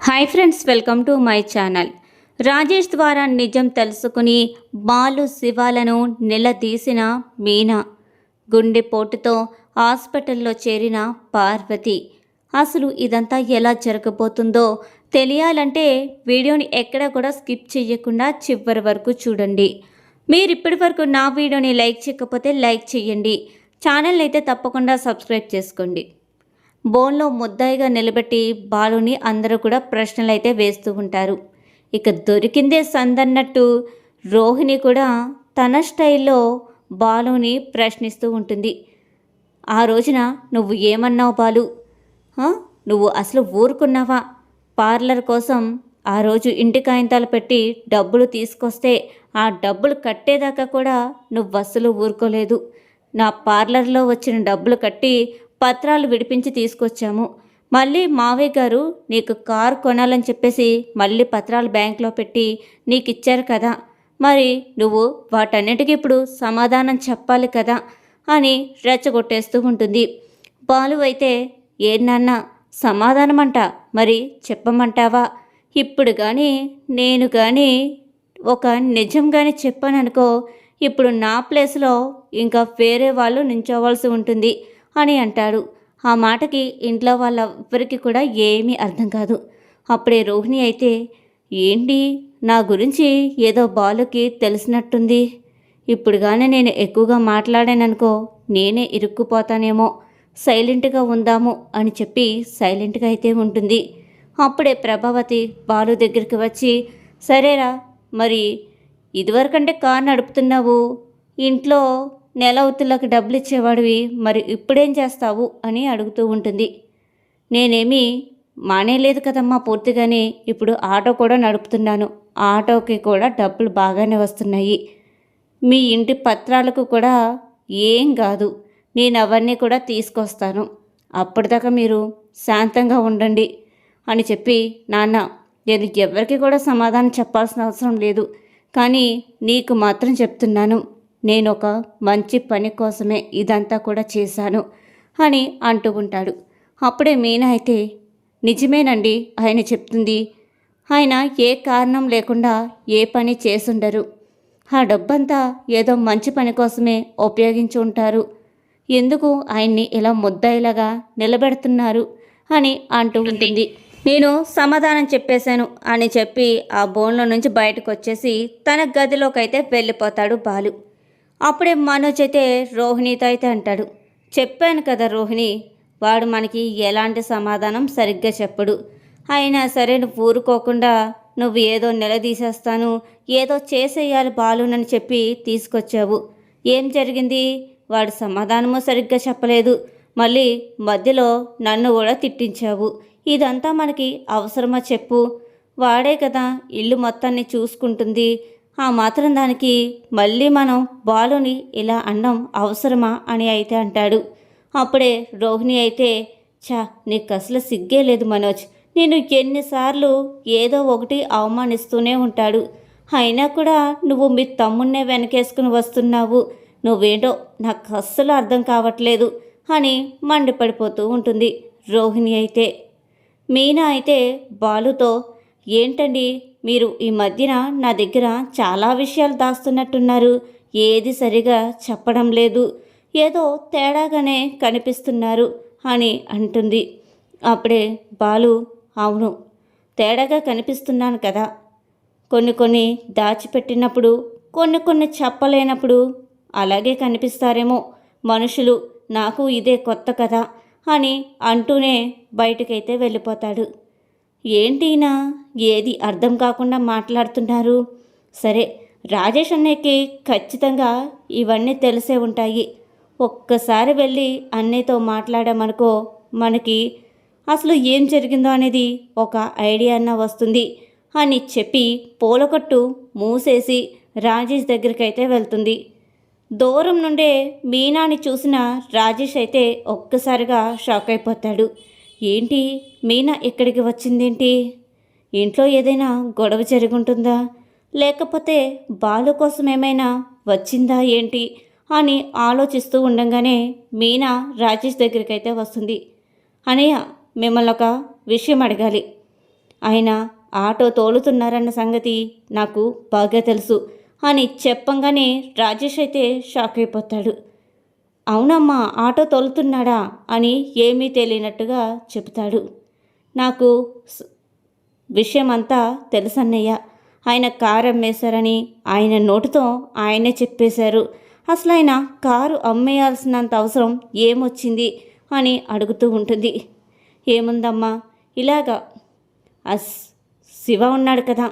Hi friends welcome to my channel. Rajesh ద్వారా నిజం తెలుసుకుని బాలు శివాలను నిలదీసిన మీనా గుండెపోటుతో హాస్పిటల్లో చేరిన పార్వతి. అసలు ఇదంతా ఎలా జరగబోతుందో తెలియాలంటే వీడియోని ఎక్కడ కూడా స్కిప్ చేయకుండా చివరి వరకు చూడండి. మీరు ఇప్పటి వరకు నా వీడియోని లైక్ చేయకపోతే లైక్ చేయండి. ఛానల్ అయితే తప్పకుండా సబ్స్క్రైబ్ చేసుకోండి. బోన్లో ముద్దాయిగా నిలబెట్టి బాలుని అందరూ కూడా ప్రశ్నలు అయితే వేస్తూ ఉంటారు. ఇక దొరికిందే సందన్నట్టు రోహిణి కూడా తన స్టైల్లో బాలుని ప్రశ్నిస్తూ ఉంటుంది. ఆ రోజున నువ్వు ఏమన్నావు బాలు? నువ్వు అసలు ఊరుకున్నావా? పార్లర్ కోసం ఆ రోజు ఇంటి కాగితాలు పెట్టి డబ్బులు తీసుకొస్తే ఆ డబ్బులు కట్టేదాకా కూడా నువ్వు అస్సలు ఊరుకోలేదు. నా పార్లర్లో వచ్చిన డబ్బులు కట్టి పత్రాలు విడిపించి తీసుకొచ్చాము. మళ్ళీ మావయ్య గారు నీకు కారు కొనాలని చెప్పేసి మళ్ళీ పత్రాలు బ్యాంక్లో పెట్టి నీకు ఇచ్చారు కదా. మరి నువ్వు వాటన్నిటికీ ఇప్పుడు సమాధానం చెప్పాలి కదా అని రెచ్చగొట్టేస్తూ ఉంటుంది. బాలు అయితే ఏ నాన్న సమాధానమంట మరి చెప్పమంటావా? ఇప్పుడు కానీ నేను కానీ ఒక నిజం కానీ చెప్పాననుకో ఇప్పుడు నా ప్లేస్లో ఇంకా వేరే వాళ్ళు నించోవాల్సి ఉంటుంది. అని అంటాడు. ఆ మాటకి ఇంట్లో వాళ్ళెవ్వరికి కూడా ఏమీ అర్థం కాదు. అప్పుడే రోహిణి అయితే ఏంటి? నా గురించి ఏదో బాలుకి తెలిసినట్టుంది. ఇప్పుడు కానీ నేను ఎక్కువగా మాట్లాడాననుకో నేనే ఇరుక్కుపోతానేమో. సైలెంట్గా ఉందాము అని చెప్పి సైలెంట్గా అయితే ఉంటుంది. అప్పుడే ప్రభావతి బాలు దగ్గరికి వచ్చి సరేరా మరి ఇదివరకంటే కారు నడుపుతున్నావు. ఇంట్లో నెలవతులకు డబ్బులు ఇచ్చేవాడివి మరి ఇప్పుడేం చేస్తావు? అని అడుగుతూ ఉంటుంది. నేనేమీ మానేలేదు కదమ్మా పూర్తిగానే ఇప్పుడు ఆటో కూడా నడుపుతున్నాను. ఆటోకి కూడా డబ్బులు బాగానే వస్తున్నాయి. మీ ఇంటి పత్రాలకు కూడా ఏం కాదు. నేను అవన్నీ కూడా తీసుకొస్తాను. అప్పటిదాకా మీరు శాంతంగా ఉండండి అని చెప్పి నాన్న నేను ఎవరికి కూడా సమాధానం చెప్పాల్సిన అవసరం లేదు. కానీ నీకు మాత్రం చెప్తున్నాను. నేను ఒక మంచి పని కోసమే ఇదంతా కూడా చేశాను అని అంటూ ఉంటాడు. అప్పుడే మీనా అయితే నిజమేనండి ఆయన చెప్తుంది. ఆయన ఏ కారణం లేకుండా ఏ పని చేసుండరు ఆ డబ్బంతా ఏదో మంచి పని కోసమే ఉపయోగించి ఉంటారు. ఎందుకు ఆయన్ని ఇలా ముద్దాయిలాగా నిలబెడుతున్నారు అని అంటూ ఉంటుంది. నేను సమాధానం చెప్పేశాను అని చెప్పి ఆ బోన్లో నుంచి బయటకు వచ్చేసి తన గదిలోకి అయితే వెళ్ళిపోతాడు బాలు. అప్పుడే మనోజ్ అయితే రోహిణితో అయితే అంటాడు. చెప్పాను కదా రోహిణి వాడు మనకి ఎలాంటి సమాధానం సరిగ్గా చెప్పడు. అయినా సరే నువ్వు ఊరుకోకుండా నువ్వు ఏదో నిలదీసేస్తాను ఏదో చేసేయాలి బాలునని చెప్పి తీసుకొచ్చావు. ఏం జరిగింది? వాడు సమాధానము సరిగ్గా చెప్పలేదు. మళ్ళీ మధ్యలో నన్ను కూడా తిట్టించావు. ఇదంతా మనకి అవసరమా చెప్పు? వాడే కదా ఇల్లు మొత్తాన్ని చూసుకుంటుంది. ఆ మాత్రం దానికి మళ్ళీ మనం బాలుని ఇలా అన్నం అవసరమా అని అయితే అంటాడు. అప్పుడే రోహిణి అయితే చా నీకు అసలు సిగ్గే లేదు మనోజ్. నేను ఎన్నిసార్లు ఏదో ఒకటి అవమానిస్తూనే ఉంటాడు. అయినా కూడా నువ్వు మీ తమ్మున్నే వెనకేసుకుని వస్తున్నావు. నువ్వేంటో నాకు అస్సలు అర్థం కావట్లేదు అని మండిపడిపోతూ ఉంటుంది రోహిణి అయితే. మీనా అయితే బాలుతో ఏంటండి మీరు ఈ మధ్యన నా దగ్గర చాలా విషయాలు దాస్తున్నట్టున్నారు. ఏది సరిగా చెప్పడం లేదు. ఏదో తేడాగానే కనిపిస్తున్నారు అని అంటుంది. అప్పుడే బాలు అవును తేడాగా కనిపిస్తున్నాను కదా. కొన్ని కొన్ని దాచిపెట్టినప్పుడు కొన్ని కొన్ని చెప్పలేనప్పుడు అలాగే కనిపిస్తారేమో. మనుషులు నాకు ఇదే కొత్త కదా అని అంటూనే బయటకైతే వెళ్ళిపోతాడు. ఏంటినా? ఏది అర్థం కాకుండా మాట్లాడుతున్నారు? సరే రాజేష్ అన్నయ్యకి ఖచ్చితంగా ఇవన్నీ తెలిసే ఉంటాయి. ఒక్కసారి వెళ్ళి అన్నయ్యతో మాట్లాడామనుకో మనకి అసలు ఏం జరిగిందో అనేది ఒక ఐడియా అన్న వస్తుంది అని చెప్పి పూలకొట్టు మూసేసి రాజేష్ దగ్గరికి అయితే వెళ్తుంది. దూరం నుండే మీనాని చూసిన రాజేష్ అయితే ఒక్కసారిగా షాక్ అయిపోతాడు. ఏంటి? మీనా ఇక్కడికి వచ్చిందేంటి? ఇంట్లో ఏదైనా గొడవ జరుగుంటుందా? లేకపోతే బాలు కోసం ఏమైనా వచ్చిందా ఏంటి? అని ఆలోచిస్తూ ఉండగానే మీనా రాజేష్ దగ్గరికి అయితే వస్తుంది. అనయ్య మిమ్మల్ని ఒక విషయం అడగాలి. ఆయన ఆటో తోలుతున్నారన్న సంగతి నాకు బాగా తెలుసు అని చెప్పంగానే రాజేష్ అయితే షాక్ అయిపోతాడు. అవునమ్మా ఆటో తోలుతున్నాడా అని ఏమీ తెలియనట్టుగా చెబుతాడు. నాకు విషయమంతా తెలుసన్నయ్య. ఆయన కారు అమ్మేశారని ఆయన నోటితో ఆయనే చెప్పేశారు. అసలు ఆయన కారు అమ్మేయాల్సినంత అవసరం ఏమొచ్చింది అని అడుగుతూ ఉంటుంది. ఏముందమ్మా ఇలాగా అస్ శివ ఉన్నాడు కదా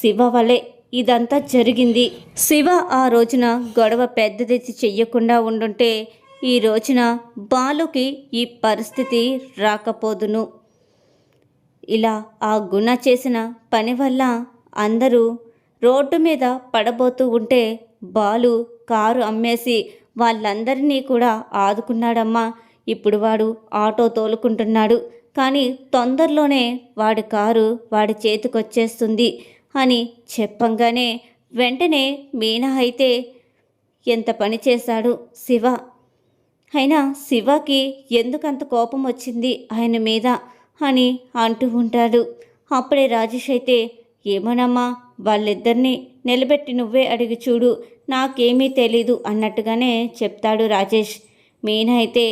శివ వల్లే ఇదంతా జరిగింది. శివ ఆ రోజున గొడవ పెద్దది చెయ్యకుండా ఉండుంటే ఈ రోజున బాలుకి ఈ పరిస్థితి రాకపోదును. ఇలా ఆ గుణ చేసిన పని వల్ల అందరూ రోడ్డు మీద పడబోతూ ఉంటే బాలు కారు అమ్మేసి వాళ్ళందరినీ కూడా ఆదుకున్నాడమ్మా. ఇప్పుడు వాడు ఆటో తోలుకుంటున్నాడు. కానీ తొందరలోనే వాడి కారు వాడి చేతికొచ్చేస్తుంది అని చెప్పంగానే వెంటనే మీనా అయితే ఎంత పని చేశాడు శివ అయినా శివకి ఎందుకంత కోపం వచ్చింది ఆయన మీద అని అంటూ ఉంటాడు. అప్పుడే రాజేష్ అయితే ఏమోనమ్మా వాళ్ళిద్దరినీ నిలబెట్టి నువ్వే అడిగి చూడు నాకేమీ తెలీదు అన్నట్టుగానే చెప్తాడు రాజేష్. మీనా అయితే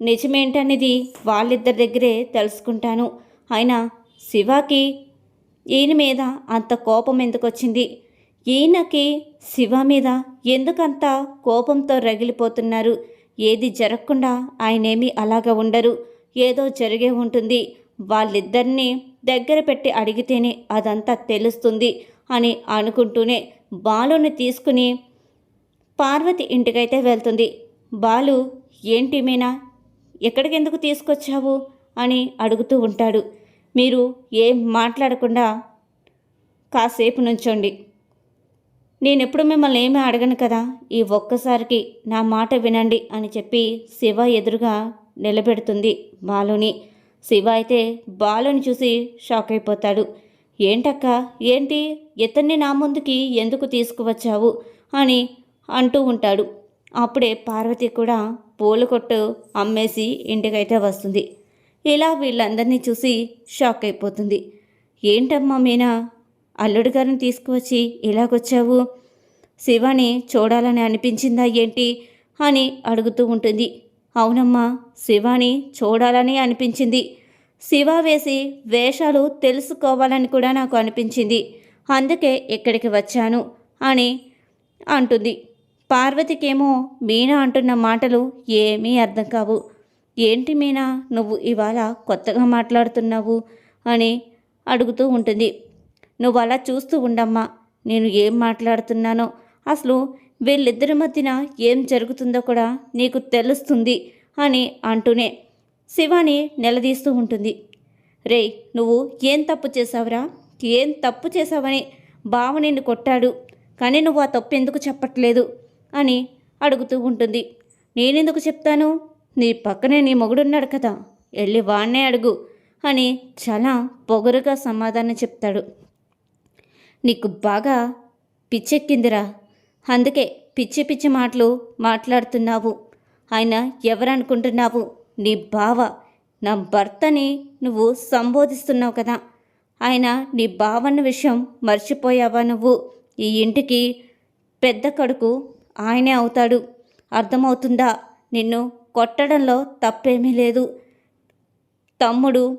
నిజమేంటనేది వాళ్ళిద్దరి దగ్గరే తెలుసుకుంటాను. అయినా శివకి ఈయన మీద అంత కోపం ఎందుకు వచ్చింది? ఈయనకి శివ మీద ఎందుకంత కోపంతో రగిలిపోతున్నారు? ఏది జరగకుండా ఆయనేమీ అలాగా ఉండరు. ఏదో జరిగే ఉంటుంది. వాళ్ళిద్దరినీ దగ్గర పెట్టి అడిగితేనే అదంతా తెలుస్తుంది అని అనుకుంటూనే బాలుని తీసుకుని పార్వతి ఇంటికైతే వెళ్తుంది. బాలు ఏంటి మీనా? ఎక్కడికెందుకు తీసుకొచ్చావు? అని అడుగుతూ ఉంటాడు. మీరు ఏం మాట్లాడకుండా కాసేపు నుంచోండి. నేనెప్పుడు మిమ్మల్ని ఏమీ అడగను కదా? ఈ ఒక్కసారికి నా మాట వినండి అని చెప్పి శివ ఎదురుగా నిలబెడుతుంది బాలుని. శివ అయితే బాలుని చూసి షాక్ అయిపోతాడు. ఏంటక్క? ఏంటి? ఇతన్ని నా ముందుకి ఎందుకు తీసుకువచ్చావు? అని అంటూ ఉంటాడు. అప్పుడే పార్వతి కూడా పూల కొట్టు అమ్మేసి ఇంటికైతే వస్తుంది. ఇలా వీళ్ళందరినీ చూసి షాక్ అయిపోతుంది. ఏంటమ్మా మీనా? అల్లుడు గారిని తీసుకువచ్చి ఇలాగొచ్చావు శివాని చూడాలని అనిపించిందా ఏంటి అని అడుగుతూ ఉంటుంది. అవునమ్మా శివాని చూడాలని అనిపించింది. శివ వేసి వేషాలు తెలుసుకోవాలని కూడా నాకు అనిపించింది. అందుకే ఇక్కడికి వచ్చాను అని అంటుంది. పార్వతికేమో మీనా అంటున్న మాటలు ఏమీ అర్థం కావు. ఏంటి మీనా నువ్వు ఇవాళ కొత్తగా మాట్లాడుతున్నావు అని అడుగుతూ ఉంటుంది. నువ్వు అలా చూస్తూ ఉండమ్మా. నేను ఏం మాట్లాడుతున్నానో. అసలు వీళ్ళిద్దరి మధ్యన ఏం జరుగుతుందో కూడా నీకు తెలుస్తుంది అని అంటూనే శివాని నిలదీస్తూ ఉంటుంది. రే నువ్వు ఏం తప్పు చేసావురా ఏం తప్పు చేసావని బావ నిన్ను కొట్టాడు. కానీ నువ్వు ఆ తప్పు ఎందుకు చెప్పట్లేదు? అని అడుగుతూ ఉంటుంది. నేనెందుకు చెప్తాను? నీ పక్కనే నీ మొగుడున్నాడు కదా. వెళ్ళి వాణ్ణే అడుగు అని చాలా పొగరుగా సమాధానం చెప్తాడు. నీకు బాగా పిచ్చెక్కిందిరా. అందుకే పిచ్చి పిచ్చి మాటలు మాట్లాడుతున్నావు. ఆయన ఎవరనుకుంటున్నావు? నీ బావ. నా భర్తని నువ్వు సంబోధిస్తున్నావు కదా. ఆయన నీ బావన్న విషయం మర్చిపోయావా నువ్వు? ఈ ఇంటికి పెద్ద కడుకు ఆయనే అవుతాడు. అర్థమవుతుందా? నిన్ను కొట్టడంలో తప్పేమీ లేదు. తమ్ముడు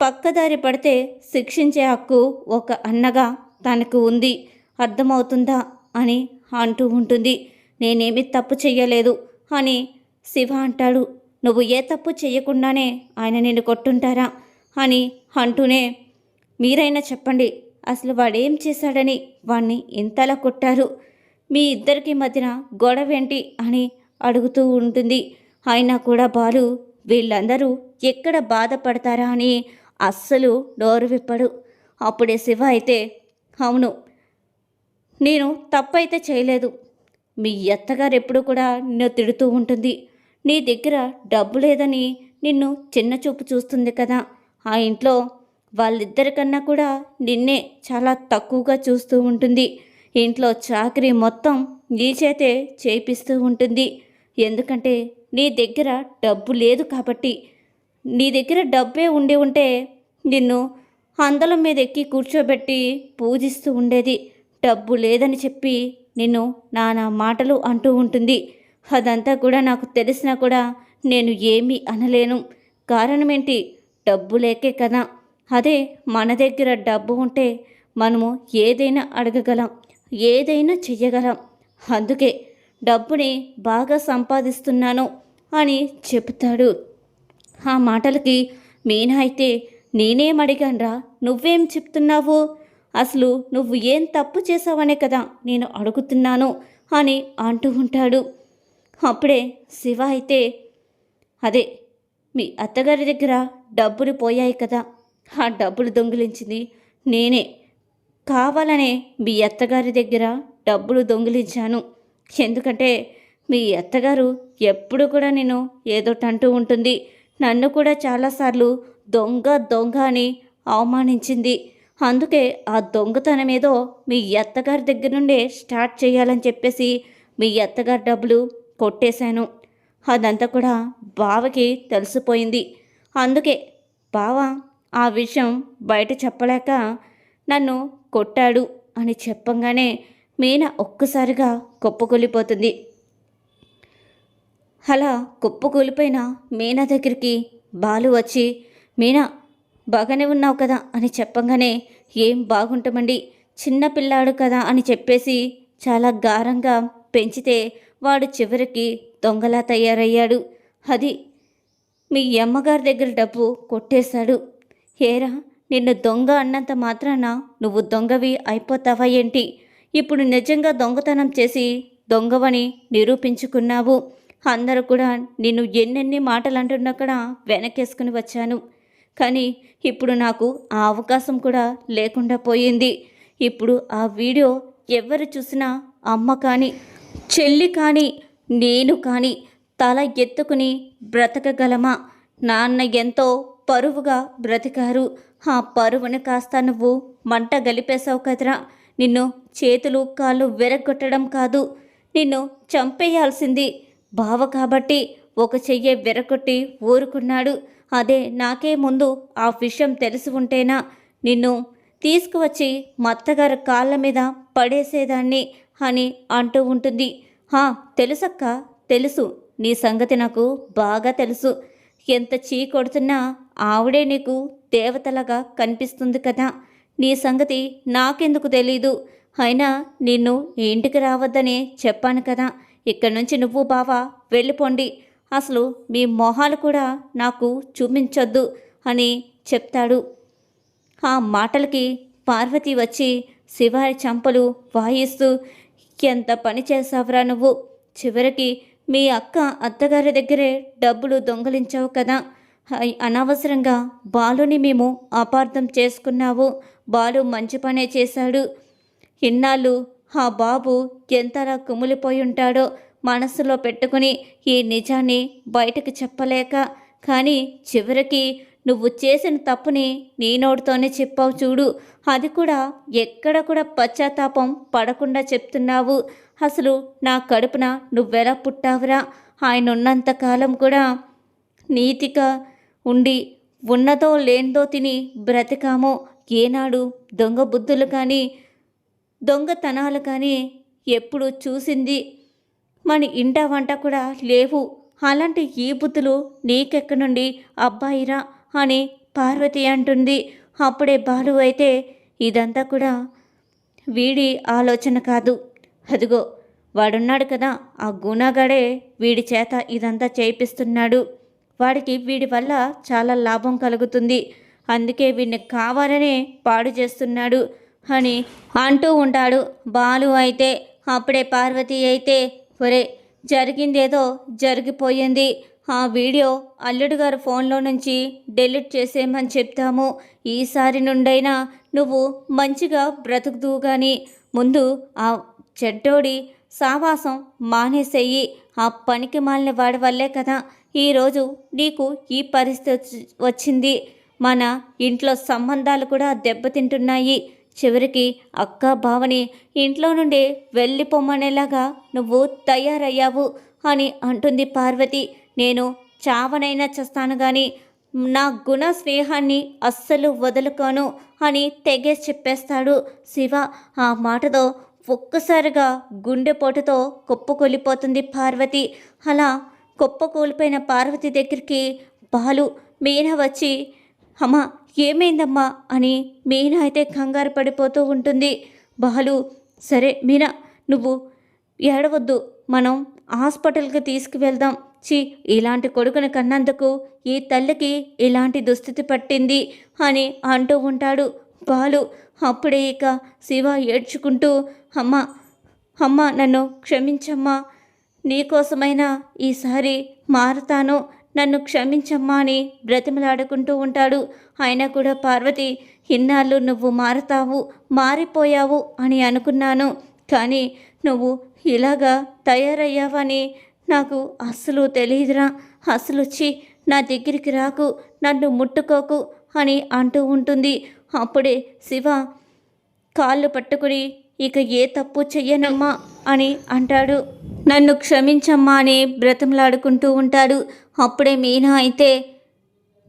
పక్కదారి పడితే శిక్షించే హక్కు ఒక అన్నగా తనకు ఉంది. అర్థమవుతుందా? అని అంటూ ఉంటుంది. నేనేమి తప్పు చెయ్యలేదు అని శివ అంటాడు. నువ్వు ఏ తప్పు చేయకుండానే ఆయన నిన్ను కొట్టుంటారా? అని అంటూనే మీరైనా చెప్పండి. అసలు వాడేం చేశాడని వాణ్ణి ఇంతలా కొట్టారు? మీ ఇద్దరికి మధ్యన గొడవేంటి? అని అడుగుతూ ఉంటుంది. అయినా కూడా బాలు వీళ్ళందరూ ఎక్కడ బాధపడతారా అని అస్సలు నోరు విప్పడు. అప్పుడే శివ అయితే అవును. నేను తప్పైతే చేయలేదు. మీ అత్తగారు ఎప్పుడూ కూడా నిన్ను తిడుతూ ఉంటుంది. నీ దగ్గర డబ్బు లేదని నిన్ను చిన్న చూపు చూస్తుంది కదా. ఆ ఇంట్లో వాళ్ళిద్దరికన్నా కూడా నిన్నే చాలా తక్కువగా చూస్తూ ఉంటుంది. ఇంట్లో చాకరీ మొత్తం నీ చేతే చేపిస్తూ ఉంటుంది. ఎందుకంటే నీ దగ్గర డబ్బు లేదు కాబట్టి. నీ దగ్గర డబ్బే ఉండి ఉంటే నిన్ను అందలం మీద ఎక్కి కూర్చోబెట్టి పూజిస్తూ ఉండేది. డబ్బు లేదని చెప్పి నిన్ను నానా మాటలు అంటూ ఉంటుంది. అదంతా కూడా నాకు తెలిసినా కూడా నేను ఏమీ అనలేను. కారణమేంటి? డబ్బు లేకే కదా. అదే మన దగ్గర డబ్బు ఉంటే మనము ఏదైనా అడగగలం ఏదైనా చెయ్యగలం. అందుకే డబ్బుని బాగా సంపాదిస్తున్నాను అని చెబుతాడు. ఆ మాటలకి మీనా అయితే నేనేం అడిగాన్రా? నువ్వేం చెప్తున్నావు? అసలు నువ్వు ఏం తప్పు చేసావనే కదా నేను అడుగుతున్నాను అని అంటూ ఉంటాడు. అప్పుడే శివ అయితే అదే మీ అత్తగారి దగ్గర డబ్బులు పోయాయి కదా ఆ డబ్బులు దొంగిలించింది నేనే. కావాలనే మీ అత్తగారి దగ్గర డబ్బులు దొంగిలించాను. ఎందుకంటే మీ అత్తగారు ఎప్పుడు కూడా నేను ఏదోటి అంటూ ఉంటుంది. నన్ను కూడా చాలాసార్లు దొంగ దొంగ అని అవమానించింది. అందుకే ఆ దొంగతనం ఏదో మీ అత్తగారి దగ్గర నుండే స్టార్ట్ చేయాలని చెప్పేసి మీ అత్తగారి డబ్బులు కొట్టేశాను. అదంతా కూడా బావకి తెలిసిపోయింది. అందుకే బావ ఆ విషయం బయట చెప్పలేక నన్ను కొట్టాడు అని చెప్పంగానే మీన ఒక్కసారిగా కుప్పకూలిపోతుంది. అలా కుప్పకూలిపోయిన మీనా దగ్గరికి బాలు వచ్చి మీనా బాగానే ఉన్నావు కదా అని చెప్పంగానే ఏం బాగుంటామండి. చిన్న పిల్లాడు కదా అని చెప్పేసి చాలా గారంగా పెంచితే వాడు చివరికి దొంగలా తయారయ్యాడు. అది మీ అమ్మగారి దగ్గర డబ్బు కొట్టేశాడు. ఏరా నిన్ను దొంగ అన్నంత మాత్రాన నువ్వు దొంగవి అయిపోతావా ఏంటి? ఇప్పుడు నిజంగా దొంగతనం చేసి దొంగవని నిరూపించుకున్నావు. అందరూ కూడా నిన్ను ఎన్నెన్ని మాటలు అంటున్నా కూడా వెనకేసుకుని వచ్చాను. కానీ ఇప్పుడు నాకు ఆ అవకాశం కూడా లేకుండా పోయింది. ఇప్పుడు ఆ వీడియో ఎవరు చూసినా అమ్మ కానీ చెల్లి కానీ నేను కానీ తల ఎత్తుకుని బ్రతకగలమా? నాన్న ఎంతో పరువుగా బ్రతికారు. ఆ పరువుని కాస్త నువ్వు మంట గలిపేశావు కదరా. నిన్ను చేతులు కాళ్ళు విరగొట్టడం కాదు. నిన్ను చంపేయాల్సింది బావ కాబట్టి ఒక చెయ్యే విరగొట్టి ఊరుకున్నాడు. అదే నాకే ముందు ఆ విషయం తెలిసి ఉంటేనా? నిన్ను తీసుకువచ్చి మత్తగారి కాళ్ళ మీద పడేసేదాన్ని అని అంటూ ఉంటుంది. హా తెలుసక్క తెలుసు. నీ సంగతి నాకు బాగా తెలుసు. ఎంత చీ కొడుతున్నా ఆవిడే నీకు దేవతలాగా కనిపిస్తుంది కదా. నీ సంగతి నాకెందుకు తెలీదు. అయినా నిన్ను ఇంటికి రావద్దని చెప్పాను కదా. ఇక్కడి నుంచి నువ్వు బావా వెళ్ళిపోండి. అసలు మీ మొహాలు కూడా నాకు చూపించొద్దు అని చెప్తాడు. ఆ మాటలకి పార్వతి వచ్చి శివారి చంపలు వాయిస్తూ ఎంత పని చేసావురా నువ్వు? చివరికి మీ అక్క అత్తగారి దగ్గరే డబ్బులు దొంగలించావు కదా. అనవసరంగా బాలుని మేము అపార్థం చేసుకున్నావు. బాలు మంచి పనే చేశాడు. ఇన్నాళ్ళు ఆ బాబు ఎంతలా కుమిలిపోయి ఉంటాడో మనసులో పెట్టుకుని ఈ నిజాన్ని బయటకు చెప్పలేక కానీ చివరికి నువ్వు చేసిన తప్పుని నీ నోటితోనే చెప్పావు చూడు. అది కూడా ఎక్కడ కూడా పశ్చాత్తాపం పడకుండా చెప్తున్నావు. అసలు నా కడుపున నువ్వెలా పుట్టావురా? ఆయన ఉన్నంత కాలం కూడా నీతిగా ఉండి ఉన్నదో లేనిదో తిని బ్రతికామో. ఏనాడు దొంగ బుద్ధులు కానీ దొంగతనాలు కానీ ఎప్పుడు చూసింది మన ఇంట వంట కూడా లేవు. అలాంటి ఈ బుద్ధులు నీకెక్క నుండి అబ్బాయిరా అని పార్వతి అంటుంది. అప్పుడే బాలు అయితే ఇదంతా కూడా వీడి ఆలోచన కాదు. అదిగో వాడున్నాడు కదా ఆ గుణగాడే వీడి చేత ఇదంతా చేయిస్తున్నాడు వాడికి వీడి వల్ల చాలా లాభం కలుగుతుంది. అందుకే వీడిని కావాలనే పాడు చేస్తున్నాడు అని అంటూ ఉంటాడు బాలు అయితే. అప్పుడే పార్వతి అయితే ఒరే జరిగిందేదో జరిగిపోయింది. ఆ వీడియో అల్లుడు గారి ఫోన్లో నుంచి డెలీట్ చేసేయమని చెప్తాము. ఈసారి నుండైనా నువ్వు మంచిగా బ్రతుకుతూ కానీ ముందు ఆ చెడ్డోడి సావాసం మానేసేయి. ఆ పనికి మాలిన వాడి వల్లే కదా ఈరోజు నీకు ఈ పరిస్థితి వచ్చింది. మన ఇంట్లో సంబంధాలు కూడా దెబ్బతింటున్నాయి. చివరికి అక్క భావని ఇంట్లో నుండి వెళ్ళిపోమనేలాగా నువ్వు తయారయ్యావు అని అంటుంది పార్వతి. నేను చావనైనా చేస్తాను కానీ నా గుణ స్నేహాన్ని అస్సలు వదులుకోను అని తెగేసి చెప్పేస్తాడు శివ. ఆ మాటతో ఒక్కసారిగా గుండెపోటుతో కుప్పకొలిపోతుంది పార్వతి. అలా కుప్పకూలిపోయిన పార్వతి దగ్గరికి బాలు మీన వచ్చి అమ్మా ఏమైందమ్మా? అని మీనా అయితే కంగారు పడిపోతూ ఉంటుంది. బాలు సరే మీనా నువ్వు ఏడవద్దు. మనం హాస్పిటల్కి తీసుకువెళ్దాం. చి ఇలాంటి కొడుకుని కన్నందుకు ఈ తల్లికి ఇలాంటి దుస్థితి పట్టింది అని అంటూ ఉంటాడు బాలు. అప్పుడే ఇక శివ ఏడ్చుకుంటూ అమ్మ అమ్మ నన్ను క్షమించమ్మా. నీకోసమైనా ఈసారి మారతాను. నన్ను క్షమించమ్మా అని బ్రతిమలాడుకుంటూ ఉంటాడు. అయినా కూడా పార్వతి ఇన్నాళ్ళు నువ్వు మారతావు మారిపోయావు అని అనుకున్నాను. కానీ నువ్వు ఇలాగా తయారయ్యావని నాకు అస్సలు తెలియదురా. అసలు వచ్చి నా దగ్గరికి రాకు నన్ను ముట్టుకోకు అని అంటూ ఉంటుంది. అప్పుడే శివ కాళ్ళు పట్టుకుని ఇక ఏ తప్పు చెయ్యనమ్మా? అని అంటాడు. నన్ను క్షమించమ్మా అని బ్రతంలాడుకుంటూ ఉంటాడు. అప్పుడే మీనా అయితే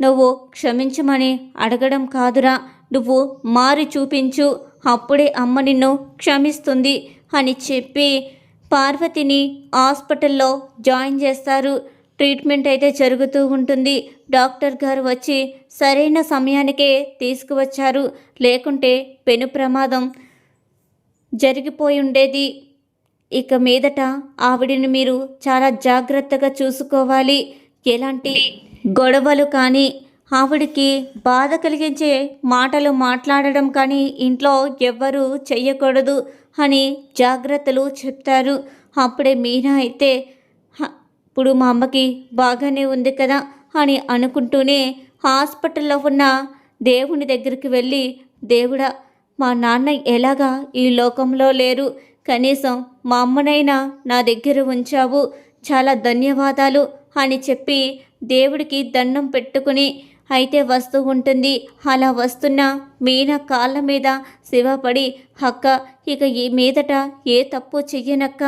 నువ్వు క్షమించమని అడగడం కాదురా. నువ్వు మారి చూపించు. అప్పుడే అమ్మ నిన్ను క్షమిస్తుంది అని చెప్పి పార్వతిని హాస్పిటల్లో జాయిన్ చేస్తారు. ట్రీట్మెంట్ అయితే జరుగుతూ ఉంటుంది. డాక్టర్ గారు వచ్చి సరైన సమయానికే తీసుకువచ్చారు. లేకుంటే పెను ప్రమాదం జరిగిపోయి ఉండేది. ఇక మీదట ఆవిడని మీరు చాలా జాగ్రత్తగా చూసుకోవాలి. ఎలాంటి గొడవలు కానీ ఆవిడకి బాధ కలిగించే మాటలు మాట్లాడడం కానీ ఇంట్లో ఎవ్వరూ చెయ్యకూడదు అని జాగ్రత్తలు చెప్తారు. అప్పుడే మీనా అయితే ఇప్పుడు మా అమ్మకి బాగానే ఉంది కదా అని అనుకుంటూనే హాస్పిటల్లో ఉన్న దేవుని దగ్గరికి వెళ్ళి దేవుడా మా నాన్న ఎలాగా ఈ లోకంలో లేరు? కనీసం మా అమ్మనైనా నా దగ్గర ఉంచావు. చాలా ధన్యవాదాలు అని చెప్పి దేవుడికి దండం పెట్టుకుని అయితే వస్తూ ఉంటుంది. అలా వస్తున్న మీన కాళ్ళ మీద శివపడి అక్క ఇక ఈ మీదట ఏ తప్పు చెయ్యనక్క.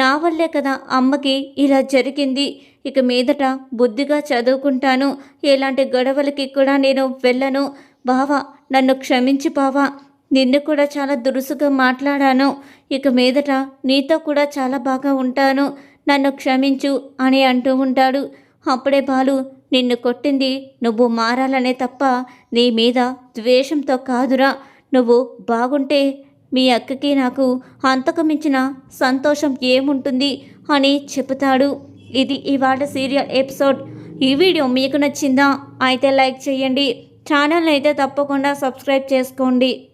నా వల్లే కదా అమ్మకి ఇలా జరిగింది. ఇక మీదట బుద్ధిగా చదువుకుంటాను. ఎలాంటి గొడవలకి కూడా నేను వెళ్ళను. బావా నన్ను క్షమించి బావా. నిన్ను కూడా చాలా దురుసుగా మాట్లాడాను. ఇక మీదట నీతో కూడా చాలా బాగా ఉంటాను. నన్ను క్షమించు అని అంటూ ఉంటాడు. అప్పుడే బాలు నిన్ను కొట్టింది నువ్వు మారాలనే తప్ప నీ మీద ద్వేషంతో కాదురా. నువ్వు బాగుంటే మీ అక్కకి నాకు అంతకు మించిన సంతోషం ఏముంటుంది అని చెబుతాడు. ఇది ఇవాళ సీరియల్ ఎపిసోడ్. ఈ వీడియో మీకు నచ్చిందా? అయితే లైక్ చేయండి. ఛానల్ని అయితే తప్పకుండా సబ్స్క్రైబ్ చేసుకోండి.